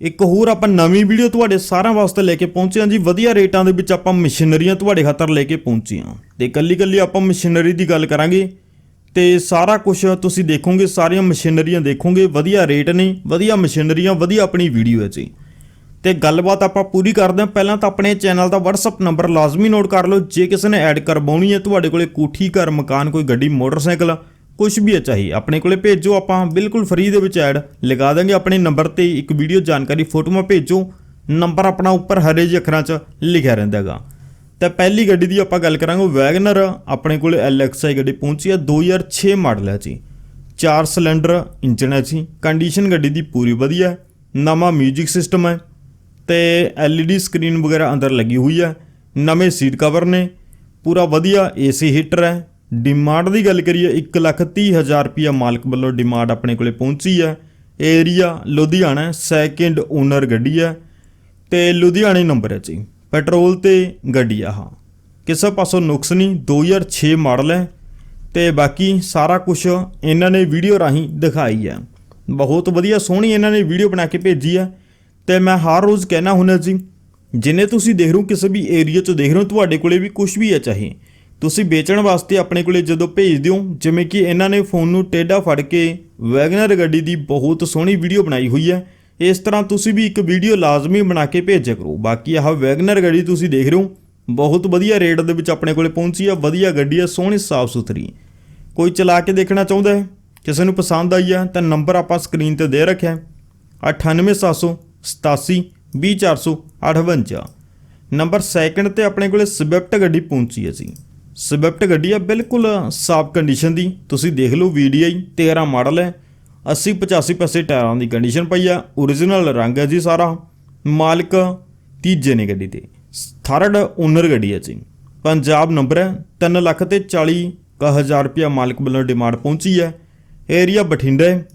ਇੱਕ ਹੋਰ ਆਪਾਂ ਨਵੀਂ ਵੀਡੀਓ ਤੁਹਾਡੇ ਸਾਰਿਆਂ ਵਾਸਤੇ ਲੈ ਕੇ ਪਹੁੰਚੇ ਹਾਂ ਜੀ। ਵਧੀਆ ਰੇਟਾਂ ਦੇ ਵਿੱਚ ਆਪਾਂ ਮਸ਼ੀਨਰੀਆਂ ਤੁਹਾਡੇ ਖਾਤਰ ਲੈ ਕੇ ਪਹੁੰਚੇ ਹਾਂ। ਤੇ ਕੱਲੀ ਕੱਲੀ ਆਪਾਂ ਮਸ਼ੀਨਰੀ ਦੀ ਗੱਲ ਕਰਾਂਗੇ। ਤੇ ਸਾਰਾ ਕੁਝ ਤੁਸੀਂ ਦੇਖੋਗੇ, ਸਾਰੀਆਂ ਮਸ਼ੀਨਰੀਆਂ ਦੇਖੋਗੇ, ਵਧੀਆ ਰੇਟ ਨੇ, ਵਧੀਆ ਮਸ਼ੀਨਰੀਆਂ, ਵਧੀਆ ਆਪਣੀ ਵੀਡੀਓ ਹੈ ਜੀ। ਤੇ ਗੱਲਬਾਤ ਆਪਾਂ ਪੂਰੀ ਕਰਦੇ ਹਾਂ। ਪਹਿਲਾਂ ਤਾਂ ਆਪਣੇ ਚੈਨਲ ਦਾ WhatsApp ਨੰਬਰ ਲਾਜ਼ਮੀ ਨੋਟ ਕਰ ਲਓ। ਜੇ ਕਿਸੇ ਨੇ ਐਡ ਕਰਵਾਉਣੀ ਹੈ, ਤੁਹਾਡੇ ਕੋਲੇ ਕੋਠੀ ਘਰ, ਮਕਾਨ, ਕੋਈ ਗੱਡੀ, ਮੋਟਰਸਾਈਕਲ ਕੁਝ ਵੀ ਹੈ ਚਾਹੀ, ਆਪਣੇ ਕੋਲੇ ਭੇਜੋ, ਆਪਾਂ ਬਿਲਕੁਲ ਫ੍ਰੀ ਦੇ ਵਿੱਚ ਐਡ ਲਗਾ ਦਾਂਗੇ। ਆਪਣੇ ਨੰਬਰ ਤੇ ਇੱਕ ਵੀਡੀਓ ਜਾਣਕਾਰੀ ਫੋਟੋਆਂ ਭੇਜੋ। ਨੰਬਰ ਆਪਣਾ ਉੱਪਰ ਹਰੇ ਜਿਹੇ ਅੱਖਰਾਂ 'ਚ ਲਿਖਿਆ ਰਹਿੰਦਾ ਹੈਗਾ। ਤਾਂ ਪਹਿਲੀ ਗੱਡੀ ਦੀ ਆਪਾਂ ਗੱਲ ਕਰਾਂਗੇ ਵੈਗਨਰ ਆਪਣੇ ਕੋਲੇ LXI ਗੱਡੀ ਪਹੁੰਚੀ ਹੈ 2006 ਮਾਡਲ ਹੈ ਜੀ। ਚਾਰ ਸਿਲੰਡਰ ਇੰਜਨ ਹੈ ਜੀ। ਕੰਡੀਸ਼ਨ ਗੱਡੀ ਦੀ ਪੂਰੀ ਵਧੀਆ ਨਵਾਂ 뮤직 ਸਿਸਟਮ ਹੈ ਤੇ LED ਸਕਰੀਨ ਵਗੈਰਾ ਅੰਦਰ ਲੱਗੀ ਹੋਈ ਹੈ। ਨਵੇਂ ਸੀਟ ਕਵਰ ਨੇ, ਪੂਰਾ ਵਧੀਆ AC ਹੀਟਰ ਹੈ। ਡਿਮਾਂਡ ਦੀ ਗੱਲ ਕਰੀਏ 130000 ਰੁਪਿਆ ਮਾਲਕ ਵੱਲੋਂ ਡਿਮਾਂਡ ਆਪਣੇ ਕੋਲੇ ਪਹੁੰਚੀ ਹੈ। ਏਰੀਆ ਲੁਧਿਆਣਾ ਸੈਕਿੰਡ ਓਨਰ ਗੱਡੀ ਹੈ ਤੇ ਲੁਧਿਆਣੇ ਨੰਬਰ ਹੈ ਜੀ। ਪੈਟਰੋਲ ਤੇ ਗੱਡੀ ਆ, ਹਾਂ। ਕਿਸੇ ਪਾਸੋਂ ਨੁਕਸ ਨਹੀਂ 2006 ਮਾਡਲ ਹੈ ਤੇ ਬਾਕੀ ਸਾਰਾ ਕੁਝ ਇਹਨਾਂ ਨੇ ਵੀਡੀਓ ਰਾਹੀਂ ਦਿਖਾਈ ਹੈ। ਬਹੁਤ ਵਧੀਆ ਸੋਹਣੀ ਇਹਨਾਂ ਨੇ ਵੀਡੀਓ ਬਣਾ ਕੇ ਭੇਜੀ ਹੈ ਤੇ ਮੈਂ ਹਰ ਰੋਜ਼ ਕਹਿਣਾ ਹੁੰਦਾ ਜੀ, ਜਿੰਨੇ ਤੁਸੀਂ ਦੇਖ ਰਹੇ ਹੋ, ਕਿਸੇ ਵੀ ਏਰੀਆ 'ਚ ਦੇਖ ਰਹੇ ਹੋ, ਤੁਹਾਡੇ ਕੋਲੇ ਵੀ ਕੁਝ ਵੀ ਹੈ ਚਾਹੇ। ਤੁਸੀਂ ਵੇਚਣ ਵਾਸਤੇ ਆਪਣੇ ਕੋਲੇ ਜਦੋਂ ਭੇਜ ਦਿਓ, ਜਿਵੇਂ ਕਿ ਇਹਨਾਂ ਨੇ ਫੋਨ ਨੂੰ ਟੇਢਾ ਫੜ ਕੇ ਵੈਗਨਰ ਗੱਡੀ ਦੀ ਬਹੁਤ ਸੋਹਣੀ ਵੀਡੀਓ ਬਣਾਈ ਹੋਈ ਹੈ। ਇਸ ਤਰ੍ਹਾਂ ਤੁਸੀਂ ਵੀ ਇੱਕ ਵੀਡੀਓ ਲਾਜ਼ਮੀ ਬਣਾ ਕੇ ਭੇਜਿਆ ਕਰੋ। ਬਾਕੀ ਆਹ ਵੈਗਨਰ ਗੱਡੀ ਤੁਸੀਂ ਦੇਖ ਰਹੇ ਹੋ, ਬਹੁਤ ਵਧੀਆ ਰੇਟ ਦੇ ਵਿੱਚ ਆਪਣੇ ਕੋਲੇ ਪਹੁੰਚੀ ਆ ਵਧੀਆ ਗੱਡੀ ਆ ਸੋਹਣੀ, ਸਾਫ਼ ਸੁਥਰੀ। ਕੋਈ ਚਲਾ ਕੇ ਦੇਖਣਾ ਚਾਹੁੰਦਾ ਹੈ, ਕਿਸੇ ਨੂੰ ਪਸੰਦ ਆਈ ਆ ਤਾਂ ਨੰਬਰ ਆਪਾਂ ਸਕਰੀਨ ਤੇ ਦੇ ਰੱਖਿਆ ਹੈ। 98787 20458 ਨੰਬਰ ਸੈਕਿੰਡ ਤੇ ਆਪਣੇ ਕੋਲੇ ਸਵਿਫਟ ਗੱਡੀ ਪਹੁੰਚੀ ਹੈ ਜੀ। ਸਵਿਫਟ ਗੱਡੀ ਆ ਬਿਲਕੁਲ ਸਾਫ਼ ਕੰਡੀਸ਼ਨ ਦੀ। ਤੁਸੀਂ ਦੇਖ ਲਓ VDI 13 ਮਾਡਲ ਹੈ। 80 85 ਪੈਸੇ ਟਾਇਰਾਂ ਦੀ ਕੰਡੀਸ਼ਨ ਪਈ ਆ। Origignal ਰੰਗ ਹੈ ਜੀ ਸਾਰਾ। ਮਾਲਕ ਤੀਜੇ ਨੇ ਗੱਡੀ ਤੇ। ਥਰਡ ਓਨਰ ਗੱਡੀ ਹੈ ਜੀ। ਪੰਜਾਬ ਨੰਬਰ ਹੈ। 3 ਲੱਖ ਤੇ 40 ਕੁ ਹਜ਼ਾਰ ਰੁਪਇਆ ਮਾਲਕ ਵੱਲੋਂ ਡਿਮਾਂਡ ਪਹੁੰਚੀ ਹੈ। ਏਰੀਆ ਬਠਿੰਡਾ ਹੈ।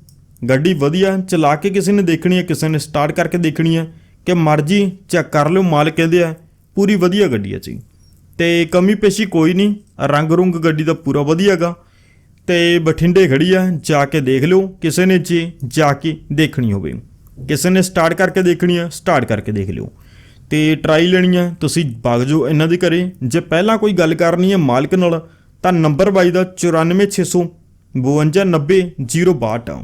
ਗੱਡੀ ਵਧੀਆ ਚਲਾ ਕੇ ਕਿਸੇ ਨੇ ਦੇਖਣੀ ਹੈ, ਕਿਸੇ ਨੇ ਸਟਾਰਟ ਕਰਕੇ ਦੇਖਣੀ ਹੈ। ਕਿ ਮਰਜ਼ੀ ਚੈੱਕ ਕਰ ਲਿਓ, ਮਾਲਕ ਕਹਿੰਦੇ ਆ, ਪੂਰੀ ਵਧੀਆ ਗੱਡੀ ਹੈ ਜੀ। ਤੇ ਕਮੀ ਪੇਸ਼ੀ ਕੋਈ ਨਹੀਂ। ਰੰਗ ਰੁੰਗ ਗੱਡੀ ਦਾ ਪੂਰਾ ਵਧੀਆਗਾ ਤੇ ਬਠਿੰਡੇ ਖੜੀ ਆ, ਜਾ ਕੇ ਦੇਖ ਲਿਓ। ਕਿਸੇ ਨੇ ਜੇ ਜਾ ਕੇ ਦੇਖਣੀ ਹੋਵੇ। ਕਿਸੇ ਨੇ ਸਟਾਰਟ ਕਰਕੇ ਦੇਖਣੀ ਆ ਸਟਾਰਟ ਕਰਕੇ ਦੇਖ ਲਿਓ। ਤੇ ਟਰਾਈ ਲੈਣੀ ਆ, ਤੁਸੀਂ ਵਗ ਜਾਓ ਇਹਨਾਂ ਦੇ ਘਰੇ। ਜੇ ਪਹਿਲਾਂ ਕੋਈ ਗੱਲ ਕਰਨੀ ਹੈ ਮਾਲਕ ਨਾਲ, ਤਾਂ ਨੰਬਰ ਬਾਈ ਦਾ 9460 ਆ।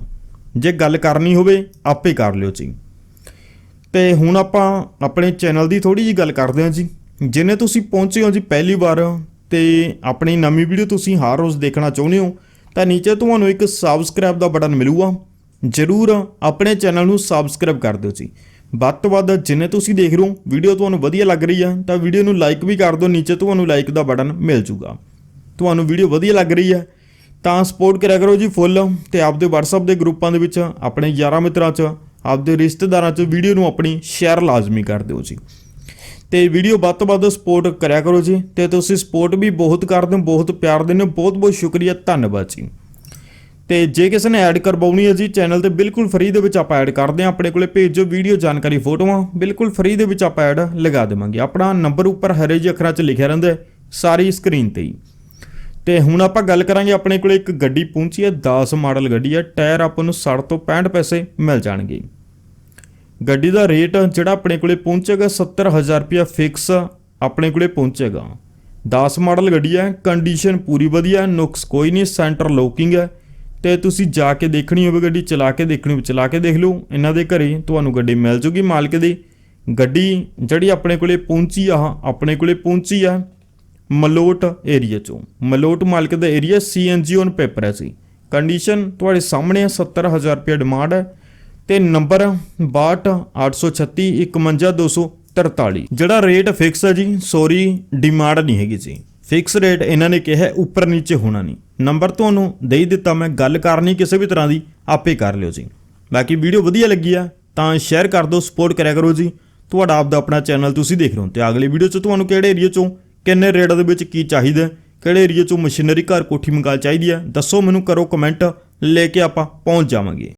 ਜੇ ਗੱਲ ਕਰਨੀ ਹੋਵੇ, ਆਪੇ ਕਰ ਲਿਓ ਜੀ। ਤੇ ਹੁਣ ਆਪਾਂ ਆਪਣੇ ਚੈਨਲ ਦੀ ਥੋੜੀ ਜੀ ਗੱਲ ਕਰਦੇ ਹਾਂ ਜੀ। ਜਿਨੇ ਤੁਸੀਂ ਪਹੁੰਚੇ ਹੋ ਜੀ ਪਹਿਲੀ ਵਾਰ ਤੇ ਆਪਣੀ ਨਵੀਂ ਵੀਡੀਓ ਤੁਸੀਂ ਹਰ ਰੋਜ਼ ਦੇਖਣਾ ਚਾਹੁੰਦੇ ਹੋ, ਤਾਂ ਨੀਚੇ ਤੁਹਾਨੂੰ ਇੱਕ ਸਬਸਕ੍ਰਾਈਬ ਦਾ ਬਟਨ ਮਿਲੂਗਾ। ਜਰੂਰ ਆਪਣੇ ਚੈਨਲ ਨੂੰ ਸਬਸਕ੍ਰਾਈਬ ਕਰ ਦਿਓ ਜੀ। ਵੱਧ ਤੋਂ ਵੱਧ ਜਿੰਨੇ ਤੁਸੀਂ ਦੇਖ ਰਹੇ ਹੋ, ਵੀਡੀਓ ਤੁਹਾਨੂੰ ਵਧੀਆ ਲੱਗ ਰਹੀ ਆ, ਤਾਂ ਵੀਡੀਓ ਨੂੰ ਲਾਈਕ ਵੀ ਕਰ ਦਿਓ, ਨੀਚੇ ਤੁਹਾਨੂੰ ਲਾਈਕ ਦਾ ਬਟਨ ਮਿਲ ਜੂਗਾ। ਤੁਹਾਨੂੰ ਵੀਡੀਓ ਵਧੀਆ ਲੱਗ ਰਹੀ ਹੈ ਤਾਂ ਸਪੋਰਟ ਕਰਿਆ ਕਰੋ ਜੀ ਫੁੱਲ ਤੇ ਆਪਦੇ WhatsApp ਦੇ ਗਰੁੱਪਾਂ ਦੇ ਵਿੱਚ ਆਪਣੇ ਯਾਰਾਂ ਮਿੱਤਰਾਂ 'ਚ, ਆਪਦੇ ਰਿਸ਼ਤੇਦਾਰਾਂ 'ਚ ਵੀਡੀਓ ਨੂੰ ਆਪਣੀ ਸ਼ੇਅਰ ਲਾਜ਼ਮੀ ਕਰ ਦਿਓ ਜੀ। ਤੇ ਵੀਡੀਓ ਵੱਧ ਤੋਂ ਵੱਧ ਸਪੋਰਟ ਕਰਿਆ ਕਰੋ ਜੀ ਤੇ ਤੁਸੀਂ ਸਪੋਰਟ ਵੀ ਬਹੁਤ ਕਰਦੇ ਹੋ, ਬਹੁਤ ਪਿਆਰ ਦਿੰਦੇ ਹੋ, ਬਹੁਤ ਬਹੁਤ ਸ਼ੁਕਰੀਆ, ਧੰਨਵਾਦ ਜੀ। ਤੇ ਜੇ ਕਿਸੇ ਨੇ ਐਡ ਕਰਵਾਉਣੀ ਹੈ ਜੀ ਚੈਨਲ ਤੇ ਬਿਲਕੁਲ ਫ੍ਰੀ ਦੇ ਵਿੱਚ ਆਪਾਂ ਐਡ ਕਰਦੇ ਹਾਂ, ਆਪਣੇ ਕੋਲੇ ਭੇਜੋ ਵੀਡੀਓ ਜਾਣਕਾਰੀ ਫੋਟੋਆਂ, ਬਿਲਕੁਲ ਫ੍ਰੀ ਦੇ ਵਿੱਚ ਆਪਾਂ ਐਡ ਲਗਾ ਦੇਵਾਂਗੇ। ਆਪਣਾ ਨੰਬਰ ਉੱਪਰ ਹਰੇ ਜਿਹੇ ਅੱਖਰਾਂ 'ਚ ਲਿਖਿਆ ਰਹਿੰਦਾ ਸਾਰੀ ਸਕਰੀਨ ਤੇ ਹੀ। ਤੇ ਹੁਣ ਆਪਾਂ ਗੱਲ ਕਰਾਂਗੇ, ਆਪਣੇ ਕੋਲੇ ਇੱਕ ਗੱਡੀ ਪਹੁੰਚੀ ਹੈ 10 ਮਾਡਲ ਗੱਡੀ ਹੈ ਟਾਇਰ ਆਪਾਂ ਨੂੰ 60 ਤੋਂ 65 ਪੈਸੇ ਮਿਲ ਜਾਣਗੇ। ਗੱਡੀ ਦਾ ਰੇਟ ਜਿਹੜਾ ਆਪਣੇ ਕੋਲੇ ਪਹੁੰਚੇਗਾ 70000 ਰੁਪਇਆ ਫਿਕਸ ਆਪਣੇ ਕੋਲੇ ਪਹੁੰਚੇਗਾ। 10 ਮਾਡਲ ਗੱਡੀ ਹੈ ਕੰਡੀਸ਼ਨ ਪੂਰੀ ਵਧੀਆ ਨੁਕਸ ਕੋਈ ਨਹੀਂ ਸੈਂਟਰ ਲੋਕਿੰਗ ਹੈ। ਤੇ ਤੁਸੀਂ ਜਾ ਕੇ ਦੇਖਣੀ ਹੋਵੇ ਗੱਡੀ, ਚਲਾ ਕੇ ਦੇਖਣੀ ਹੋਵੇ, ਚਲਾ ਕੇ ਦੇਖ ਲਓ। ਇਹਨਾਂ ਦੇ ਘਰੇ ਤੁਹਾਨੂੰ ਗੱਡੀ ਮਿਲ ਜੂਗੀ ਮਾਲਕ ਦੀ। ਗੱਡੀ ਜਿਹੜੀ ਆਪਣੇ ਕੋਲੇ ਪਹੁੰਚੀ ਆ, ਆਪਣੇ ਕੋਲੇ ਪਹੁੰਚੀ ਆ ਮਲੋਟ ਏਰੀਆ ਚੋਂ। ਮਲੋਟ ਮਾਲਕ ਦਾ ਏਰੀਆ ਸੀਐਨਜੀ ਔਨ ਪੇਪਰ ਹੈ ਸੀ ਕੰਡੀਸ਼ਨ ਤੁਹਾਡੇ ਸਾਹਮਣੇ ਹੈ 70000 ਰੁਪਏ ਡਿਮਾਂਡ ਹੈ। ਤੇ ਨੰਬਰ 6286 51243 ਜਿਹੜਾ ਰੇਟ ਫਿਕਸ ਹੈ ਜੀ ਸੌਰੀ ਡਿਮਾਂਡ ਨਹੀਂ ਹੈਗੀ ਜੀ। ਫਿਕਸ ਰੇਟ ਇਹਨਾਂ ਨੇ ਕਿਹਾ ਉੱਪਰ ਨੀਚੇ ਹੋਣਾ ਨਹੀਂ। ਨੰਬਰ ਤੁਹਾਨੂੰ ਦੇ ਦਿੱਤਾ, ਮੈਂ ਗੱਲ ਕਰਨੀ ਕਿਸੇ ਵੀ ਤਰ੍ਹਾਂ ਦੀ, ਆਪੇ ਕਰ ਲਿਓ ਜੀ। ਬਾਕੀ ਵੀਡੀਓ ਵਧੀਆ ਲੱਗੀ ਆ, ਤਾਂ ਸ਼ੇਅਰ ਕਰ ਦਿਓ ਸਪੋਰਟ ਕਰਿਆ ਕਰੋ ਜੀ। ਤੁਹਾਡਾ ਆਪ ਦਾ ਆਪਣਾ ਚੈਨਲ ਤੁਸੀਂ ਦੇਖ ਰਹੇ ਹੋ। ਤੇ ਅਗਲੀ ਵੀਡੀਓ 'ਚ ਤੁਹਾਨੂੰ ਕਿਹੜੇ ਏਰੀਆ 'ਚੋਂ, ਕਿੰਨੇ ਰੇਟ ਦੇ ਵਿੱਚ ਕੀ ਚਾਹੀਦਾ, ਕਿਹੜੇ ਏਰੀਆ 'ਚੋਂ ਮਸ਼ੀਨਰੀ ਘਰ ਕੋਠੀ ਮੰਗਾਲ ਚਾਹੀਦੀ ਹੈ ਦੱਸੋ ਮੈਨੂੰ, ਕਰੋ ਕਮੈਂਟ ਲੈ ਕੇ ਆਪਾਂ ਪਹੁੰਚ ਜਾਵਾਂਗੇ।